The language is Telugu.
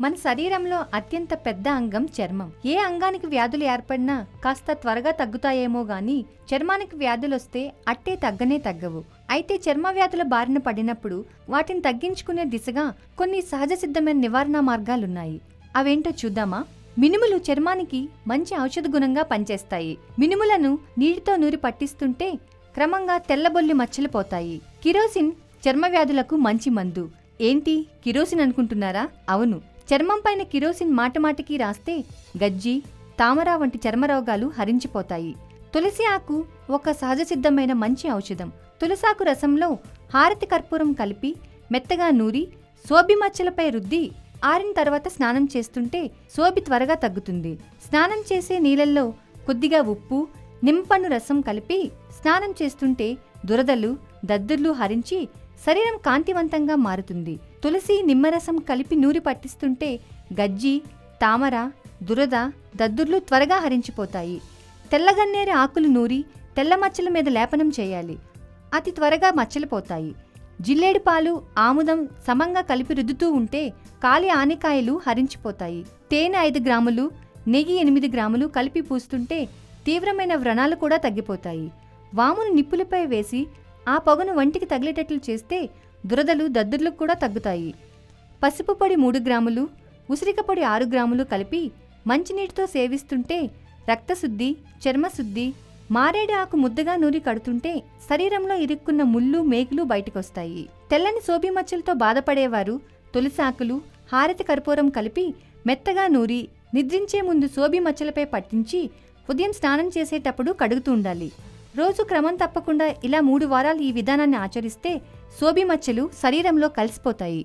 మన శరీరంలో అత్యంత పెద్ద అంగం చర్మం. ఏ అంగానికి వ్యాధులు ఏర్పడినా కాస్త త్వరగా తగ్గుతాయేమో గాని చర్మానికి వ్యాధులొస్తే అట్టే తగ్గనే తగ్గవు. అయితే చర్మ వ్యాధుల బారిన పడినప్పుడు వాటిని తగ్గించుకునే దిశగా కొన్ని సహజ సిద్ధమైన నివారణ మార్గాలున్నాయి. అవేంటో చూద్దామా? మినుములు చర్మానికి మంచి ఔషధ గుణంగా పనిచేస్తాయి. మినుములను నీటితో నూరి పట్టిస్తుంటే క్రమంగా తెల్లబొల్లి మచ్చలు పోతాయి. కిరోసిన్ చర్మ వ్యాధులకు మంచి మందు. ఏంటి? కిరోసిన్ అనుకుంటున్నారా? అవును. చర్మం పైన కిరోసిన్ మాటమాటికి రాస్తే గజ్జి తామర వంటి చర్మ రోగాలు హరించిపోతాయి. తులసి ఆకు ఒక సహజ సిద్ధమైన మంచి ఔషధం. తులసాకు రసంలో హారతి కర్పూరం కలిపి మెత్తగా నూరి సోబి మచ్చలపై రుద్ది ఆరిన తర్వాత స్నానం చేస్తుంటే సోబి త్వరగా తగ్గుతుంది. స్నానం చేసే నీళ్ళల్లో కొద్దిగా ఉప్పు నింపను రసం కలిపి స్నానం చేస్తుంటే దురదలు దద్దుర్లు హరించి శరీరం కాంతివంతంగా మారుతుంది. తులసి నిమ్మరసం కలిపి నూరి పట్టిస్తుంటే గజ్జి తామర దురద దద్దుర్లు త్వరగా హరించిపోతాయి. తెల్లగన్నేరు ఆకులు నూరి తెల్ల మచ్చల మీద లేపనం చేయాలి. అతి త్వరగా మచ్చలు పోతాయి. జిల్లేడు పాలు ఆముదం సమంగా కలిపి రుద్దుతూ ఉంటే కాలి ఆనికాయలు హరించిపోతాయి. తేనె ఐదు గ్రాములు నెయ్యి ఎనిమిది గ్రాములు కలిపి పూస్తుంటే తీవ్రమైన వ్రణాలు కూడా తగ్గిపోతాయి. వామును నిప్పులపై వేసి ఆ పొగను వంటికి తగిలేటట్లు చేస్తే దురదలు దద్దుర్లు కూడా తగ్గుతాయి. పసుపు పొడి మూడు గ్రాములు ఉసిరిక పొడి ఆరు గ్రాములు కలిపి మంచినీటితో సేవిస్తుంటే రక్తశుద్ధి చర్మశుద్ధి మారేడు ఆకు ముద్దగా నూరి కడుతుంటే శరీరంలో ఇరుక్కున్న ముళ్ళు మేకులు బయటకొస్తాయి. తెల్లని సోబి మచ్చలతో బాధపడేవారు తులసాకులు హారతి కర్పూరం కలిపి మెత్తగా నూరి నిద్రించే ముందు సోబి మచ్చలపై పట్టించి ఉదయం స్నానం చేసేటప్పుడు కడుగుతూ ఉండాలి. రోజు క్రమం తప్పకుండా ఇలా మూడు వారాలు ఈ విధానాన్ని ఆచరిస్తే సోబి మచ్చలు శరీరంలో కలిసిపోతాయి.